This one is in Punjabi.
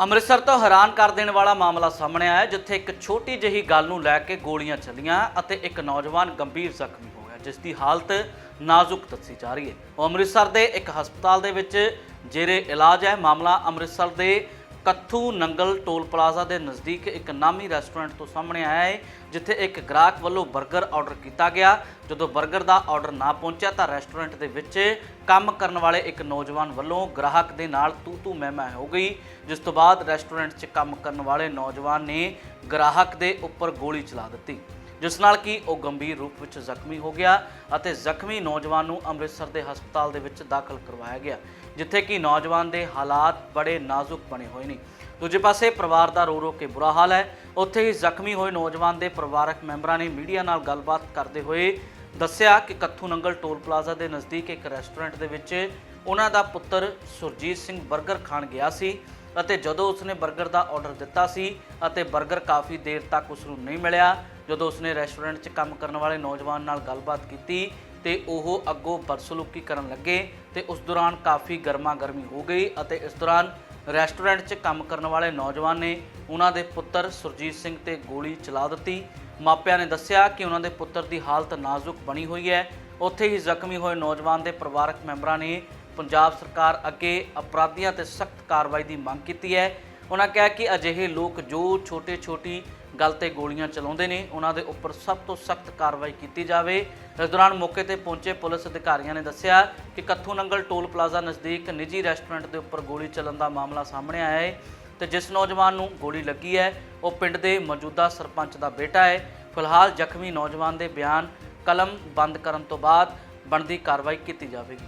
ਅੰਮ੍ਰਿਤਸਰ ਤੋਂ ਹੈਰਾਨ ਕਰ ਦੇਣ ਵਾਲਾ ਮਾਮਲਾ ਸਾਹਮਣੇ ਆਇਆ ਜਿੱਥੇ ਇੱਕ ਛੋਟੀ ਜਿਹੀ ਗੱਲ ਨੂੰ ਲੈ ਕੇ ਗੋਲੀਆਂ ਚੱਲੀਆਂ ਅਤੇ ਇੱਕ ਨੌਜਵਾਨ ਗੰਭੀਰ ਜ਼ਖਮੀ ਹੋ ਗਿਆ, ਜਿਸ ਦੀ ਹਾਲਤ ਨਾਜ਼ੁਕ ਦੱਸੀ ਜਾ ਰਹੀ ਹੈ। ਉਹ ਅੰਮ੍ਰਿਤਸਰ ਦੇ ਇੱਕ ਹਸਪਤਾਲ ਦੇ ਵਿੱਚ ਜੇਰੇ ਇਲਾਜ ਹੈ। ਮਾਮਲਾ ਅੰਮ੍ਰਿਤਸਰ ਦੇ ਕੱਥੂ ਨੰਗਲ ਟੋਲ ਪਲਾਜ਼ਾ ਦੇ ਨਜ਼ਦੀਕ ਇੱਕ ਨਾਮੀ ਰੈਸਟੋਰੈਂਟ ਤੋਂ ਸਾਹਮਣੇ ਆਇਆ ਹੈ, ਜਿੱਥੇ ਇੱਕ ਗ੍ਰਾਹਕ ਵੱਲੋਂ 버ਗਰ ਆਰਡਰ ਕੀਤਾ ਗਿਆ। ਜਦੋਂ 버ਗਰ ਦਾ ਆਰਡਰ ਨਾ ਪਹੁੰਚਿਆ ਤਾਂ ਰੈਸਟੋਰੈਂਟ ਦੇ ਵਿੱਚ ਕੰਮ ਕਰਨ ਵਾਲੇ ਇੱਕ ਨੌਜਵਾਨ ਵੱਲੋਂ ਗ੍ਰਾਹਕ ਦੇ ਨਾਲ ਤੂ ਤੂ ਮੈਂ ਮੈਂ ਹੋ ਗਈ, ਜਿਸ ਤੋਂ ਬਾਅਦ ਰੈਸਟੋਰੈਂਟ 'ਚ ਕੰਮ ਕਰਨ ਵਾਲੇ ਨੌਜਵਾਨ ਨੇ ਗ੍ਰਾਹਕ ਦੇ ਉੱਪਰ ਗੋਲੀ ਚਲਾ ਦਿੱਤੀ। ਜਿਸ ਨਾਲ ਕਿ ਉਹ ਗੰਭੀਰ ਰੂਪ ਵਿੱਚ ਜ਼ਖਮੀ ਹੋ ਗਿਆ ਅਤੇ ਜ਼ਖਮੀ ਨੌਜਵਾਨ ਨੂੰ ਅੰਮ੍ਰਿਤਸਰ ਦੇ ਹਸਪਤਾਲ ਦੇ ਵਿੱਚ ਦਾਖਲ ਕਰਵਾਇਆ ਗਿਆ, ਜਿੱਥੇ ਕਿ ਨੌਜਵਾਨ ਦੇ ਹਾਲਾਤ ਬੜੇ ਨਾਜ਼ੁਕ ਬਣੇ ਹੋਏ ਨੇ। ਦੂਜੇ ਪਾਸੇ ਪਰਿਵਾਰ ਦਾ ਰੋ ਰੋ ਕੇ ਬੁਰਾ ਹਾਲ ਹੈ। ਉੱਥੇ ਹੀ ਜ਼ਖਮੀ ਹੋਏ ਨੌਜਵਾਨ ਦੇ ਪਰਿਵਾਰਕ ਮੈਂਬਰਾਂ ਨੇ ਮੀਡੀਆ ਨਾਲ ਗੱਲਬਾਤ ਕਰਦੇ ਹੋਏ ਦੱਸਿਆ ਕਿ ਕੱਥੂ ਨੰਗਲ ਟੋਲ ਪਲਾਜ਼ਾ ਦੇ ਨਜ਼ਦੀਕ ਇੱਕ ਰੈਸਟੋਰੈਂਟ ਦੇ ਵਿੱਚ ਉਹਨਾਂ ਦਾ ਪੁੱਤਰ ਸੁਰਜੀਤ ਸਿੰਘ 버ਗਰ ਖਾਣ ਗਿਆ ਸੀ। ਅਤੇ ਜਦੋਂ ਉਸਨੇ 버ਗਰ ਦਾ ਆਰਡਰ ਦਿੱਤਾ ਸੀ ਅਤੇ 버ਗਰ ਕਾਫੀ ਦੇਰ ਤੱਕ ਉਸ ਨੂੰ ਨਹੀਂ ਮਿਲਿਆ, ਜਦੋਂ ਉਸਨੇ ਰੈਸਟੋਰੈਂਟ 'ਚ ਕੰਮ ਕਰਨ ਵਾਲੇ ਨੌਜਵਾਨ ਨਾਲ ਗੱਲਬਾਤ ਕੀਤੀ ਤੇ ਉਹ ਅੱਗੋਂ ਬਰਸਲੂਕੀ ਕਰਨ ਲੱਗੇ ਤੇ ਉਸ ਦੌਰਾਨ ਕਾਫੀ ਗਰਮਾ ਗਰਮੀ ਹੋ ਗਈ ਅਤੇ ਇਸ ਦੌਰਾਨ ਰੈਸਟੋਰੈਂਟ 'ਚ ਕੰਮ ਕਰਨ ਵਾਲੇ ਨੌਜਵਾਨ ਨੇ ਉਹਨਾਂ ਦੇ ਪੁੱਤਰ ਸੁਰਜੀਤ ਸਿੰਘ ਤੇ ਗੋਲੀ ਚਲਾ ਦਿੱਤੀ। ਮਾਪਿਆਂ ਨੇ ਦੱਸਿਆ ਕਿ ਉਹਨਾਂ ਦੇ ਪੁੱਤਰ ਦੀ ਹਾਲਤ ਨਾਜ਼ੁਕ ਬਣੀ ਹੋਈ ਹੈ। ਉੱਥੇ ਹੀ ਜ਼ਖਮੀ ਹੋਏ ਨੌਜਵਾਨ ਦੇ ਪਰਿਵਾਰਕ ਮੈਂਬਰਾਂ ਨੇ ਪੰਜਾਬ ਸਰਕਾਰ ਅੱਗੇ ਅਪਰਾਧੀਆਂ ਤੇ ਸਖਤ ਕਾਰਵਾਈ ਦੀ ਮੰਗ ਕੀਤੀ ਹੈ। ਉਹਨਾਂ ਕਿਹਾ ਕਿ ਅਜਿਹੇ ਲੋਕ ਜੋ ਛੋਟੇ-ਛੋਟੀ ਗੱਲ ਤੇ ਗੋਲੀਆਂ ਚਲਾਉਂਦੇ ਨੇ ਉਹਨਾਂ ਦੇ ਉੱਪਰ ਸਭ ਤੋਂ ਸਖਤ ਕਾਰਵਾਈ ਕੀਤੀ ਜਾਵੇ। ਇਸ ਦੌਰਾਨ ਮੌਕੇ ਤੇ ਪਹੁੰਚੇ ਪੁਲਿਸ ਅਧਿਕਾਰੀਆਂ ਨੇ ਦੱਸਿਆ ਕਿ ਕੱਥੂ ਨੰਗਲ ਟੋਲ ਪਲਾਜ਼ਾ ਨਜ਼ਦੀਕ ਨਿੱਜੀ ਰੈਸਟੋਰੈਂਟ ਦੇ ਉੱਪਰ ਗੋਲੀ ਚੱਲਣ ਦਾ ਮਾਮਲਾ ਸਾਹਮਣੇ ਆਇਆ ਹੈ ਤੇ ਜਿਸ ਨੌਜਵਾਨ ਨੂੰ ਗੋਲੀ ਲੱਗੀ ਹੈ, ਉਹ ਪਿੰਡ ਦੇ ਮੌਜੂਦਾ ਸਰਪੰਚ ਦਾ ਬੇਟਾ ਹੈ। ਫਿਲਹਾਲ ਜ਼ਖਮੀ ਨੌਜਵਾਨ ਦੇ ਬਿਆਨ ਕਲਮ ਬੰਦ ਕਰਨ ਤੋਂ ਬਾਅਦ ਬਣਦੀ ਕਾਰਵਾਈ ਕੀਤੀ ਜਾਵੇਗੀ।